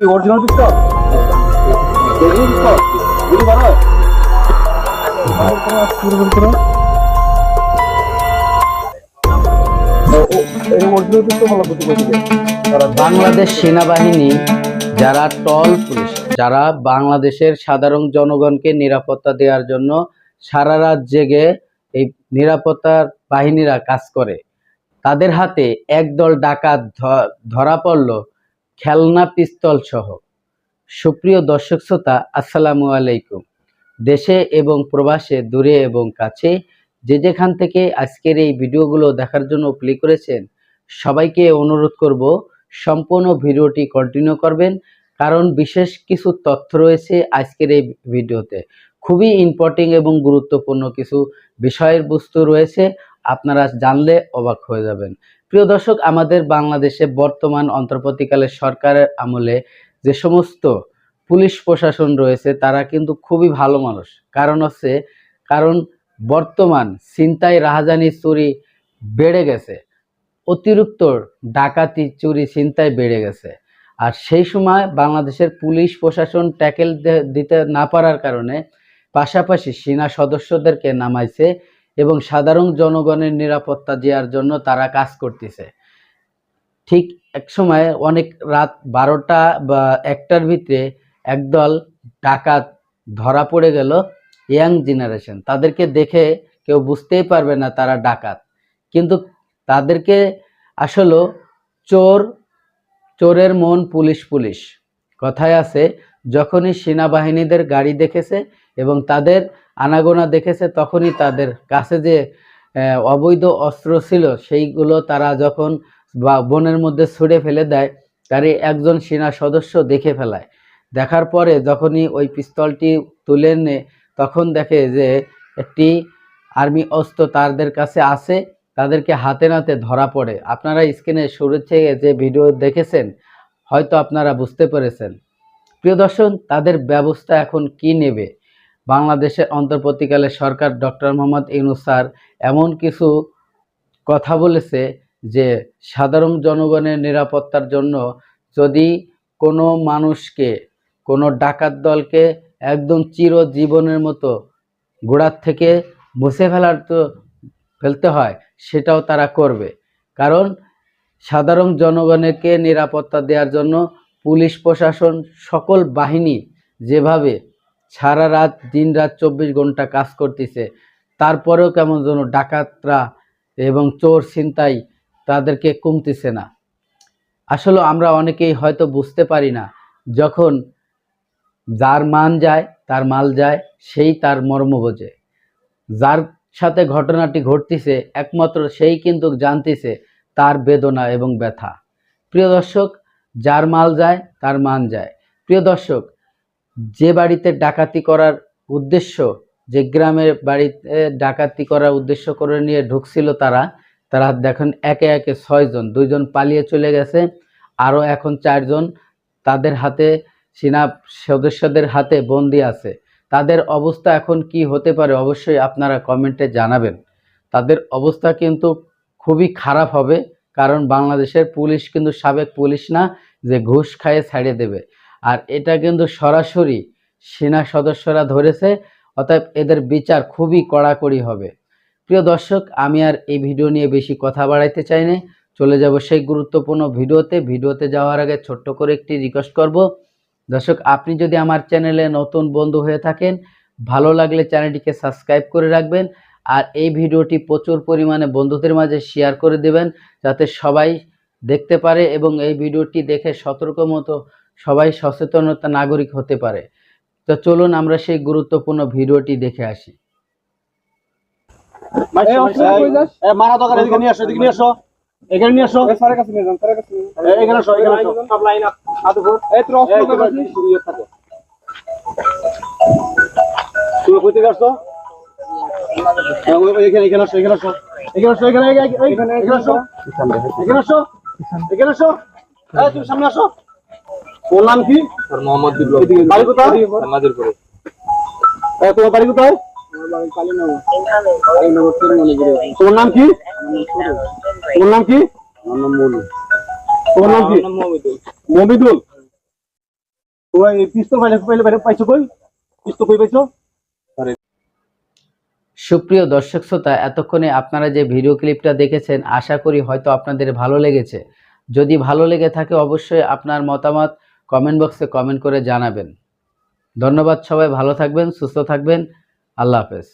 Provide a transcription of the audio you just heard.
Original পিস্তল গুলি বাংলাদেশ সেনাবাহিনী, যারা টল পুলিশ, যারা বাংলাদেশের সাধারণ জনগণকে নিরাপত্তা দেওয়ার জন্য সারা রাত জেগে এই নিরাপত্তার বাহিনীরা কাজ করে, তাদের হাতে একদল ডাকাত ধরা পড়ল খেলনা পিস্তল সহ। সুপ্রিয় দর্শক শ্রোতা, আসসালামু আলাইকুম। দেশে এবং প্রবাসে, দূরে এবং কাছে যে যেখান থেকে আজকের এই ভিডিওগুলো দেখার জন্য প্লে করেছেন, সবাইকে অনুরোধ করব সম্পূর্ণ ভিডিওটি কন্টিনিউ করবেন, কারণ বিশেষ কিছু তথ্য রয়েছে আজকের এই ভিডিওতে। খুবই ইম্পর্টেন্ট এবং গুরুত্বপূর্ণ কিছু বিষয়ের বস্তু রয়েছে, আপনারা জানলে অবাক হয়ে যাবেন। প্রিয় দর্শক, আমাদের বাংলাদেশে বর্তমান অন্তর্বর্তীকালের সরকারের আমলে যে সমস্ত পুলিশ প্রশাসন রয়েছে, তারা কিন্তু খুবই ভালো মানুষ। কারণ হচ্ছে, কারণ বর্তমান ছিনতাই রাহাজানি চুরি বেড়ে গেছে। অতিরিক্ত ডাকাতি চুরি ছিনতাই বেড়ে গেছে। আর সেই সময় বাংলাদেশের পুলিশ প্রশাসন ট্যাকেল দিতে না পারার কারণে পাশাপাশি সেনা সদস্যদেরকে নামাইছে এবং সাধারণ জনগণের নিরাপত্তা দেওয়ার জন্য তারা কাজ করতেছে। ঠিক এক সময় অনেক রাত বারোটা বা একটার ভিতরে একদল ডাকাত ধরা পড়ে গেল ইয়াং জেনারেশন। তাদেরকে দেখে কেউ বুঝতেই পারবে না তারা ডাকাত। কিন্তু তাদেরকে আসলে চোর, চোরের মন পুলিশ পুলিশ। কথায় আছে, যখনই সেনাবাহিনীদের গাড়ি দেখেছে এবং তাদের আনাগোনা দেখেছে, তখনই তাদের কাছে যে অবৈধ অস্ত্র ছিল, সেইগুলো তারা যখন বা, বনের মধ্যে ছুঁড়ে ফেলে দেয়, তারই একজন সেনা সদস্য দেখে ফেলায়। দেখার পরে যখনই ওই পিস্তলটি তুলে এনে তখন দেখে যে, একটি আর্মি অস্ত্র তাদের কাছে আছে তাদেরকে হাতে নাতে ধরা পড়ে। আপনারা স্ক্রিনে শুরু থেকে যে ভিডিও দেখেছেন, হয়তো আপনারা বুঝতে পেরেছেন। প্রিয় দর্শক তাদের ব্যবস্থা এখন কি নেবে? বাংলাদেশের অন্তর্বর্তীকালে সরকার ডক্টর মোহাম্মদ ইউনুস স্যার এমন কিছু কথা বলেছে যে সাধারণ জনগণের নিরাপত্তার জন্য যদি কোনো মানুষকে, কোনো ডাকাত দলকে একদম চিরজীবনের মতো গোড়ার থেকে মুছে ফেলার তো ফেলতে হয়, সেটাও তারা করবে। কারণ সাধারণ জনগণকে নিরাপত্তা দেওয়ার জন্য পুলিশ প্রশাসন, সকল বাহিনী যেভাবে সারা রাত, দিন রাত চব্বিশ ঘণ্টা কাজ করতেছে। তারপরেও কেমন যেন ডাকাতরা এবং চোর ছিনতাই তাদেরকে কমতেছে না। আসলে আমরা অনেকেই হয়তো বুঝতে পারি না, যখন যার মান যায়, তার মাল যায়, সেই তার মর্ম বোঝে। যার সাথে ঘটনাটি ঘটতেছে, একমাত্র সেই কিন্তু জানতেছে তার বেদনা এবং ব্যথা। প্রিয় দর্শক, যার মাল যায়, তার মান যায়। প্রিয় দর্শক যে বাড়িতে ডাকাতি করার উদ্দেশ্য, যে গ্রামের বাড়িতে ডাকাতি করার উদ্দেশ্য করে নিয়ে ঢুকছিল তারা তারা দেখেন একে একে ছয়জন, দুইজন পালিয়ে চলে গেছে আরও এখন চারজন তাদের হাতে সেনা সদস্যদের হাতে বন্দি আছে। তাদের অবস্থা এখন কি হতে পারে অবশ্যই আপনারা কমেন্টে জানাবেন। তাদের অবস্থা কিন্তু খুবই খারাপ হবে, কারণ বাংলাদেশের পুলিশ কিন্তু সাবেক পুলিশ না, যে ঘুষ খাইয়ে ছাড়িয়ে দেবে। আর এটা কিন্তু সরাসরি সেনা সদস্যরা ধরেছে, অতএব এদের বিচার খুবই কড়াকড়ি হবে। প্রিয় দর্শক, আমি আর এই ভিডিও নিয়ে বেশি কথা বাড়াইতে চাই না। চলে যাব সেই গুরুত্বপূর্ণ ভিডিওতে। ভিডিওতে যাওয়ার আগে ছোট্ট করে একটি রিকোয়েস্ট করব। দর্শক, আপনি যদি আমার চ্যানেলে নতুন বন্ধু হয়ে থাকেন, ভালো লাগলে চ্যানেলটিকে সাবস্ক্রাইব করে রাখবেন আর এই ভিডিওটি প্রচুর পরিমাণে বন্ধুদের মাঝে শেয়ার করে দেবেন, যাতে সবাই দেখতে পারে এবং এই ভিডিওটি দেখে সতর্ক মতো সবাই সচেতনতা নাগরিক হতে পারে। তো চলুন আমরা সেই গুরুত্বপূর্ণ ভিডিওটি দেখে আসি। এই অস্ত্র কই যাস? এ, মারা দরকার এদিকে নিয়ে আসো এদিকে নিয়ে আসো। এখানে নিয়ে আসো। এখানে আসো এখানে আসো। এই? তুমি কই থেকে আসছো? এখানে এখানে আসো এখানে আসো। এখানে আসো এখানে এখানে এখানে এখানে আসো। এখানে আসো এখানে আসো। এই, তুমি সামনে আসো। নাম কি? মোহাম্মদ বিপ্লব। তোমার বাড়ি কোথায়? তোমার নাম কি? তোমার নাম কি? তোমার নাম কি? মমিদুল। সুপ্রিয় দর্শক শ্রোতা এতক্ষণে আপনারা যে ভিডিও ক্লিপটা দেখেছেন আশা করি হয়তো আপনাদের ভালো লেগেছে। যদি ভালো লেগে থাকে অবশ্যই আপনার মতামত কমেন্ট বক্সে কমেন্ট করে জানাবেন। ধন্যবাদ সবাই ভালো থাকবেন সুস্থ থাকবেন। আল্লাহ হাফেজ।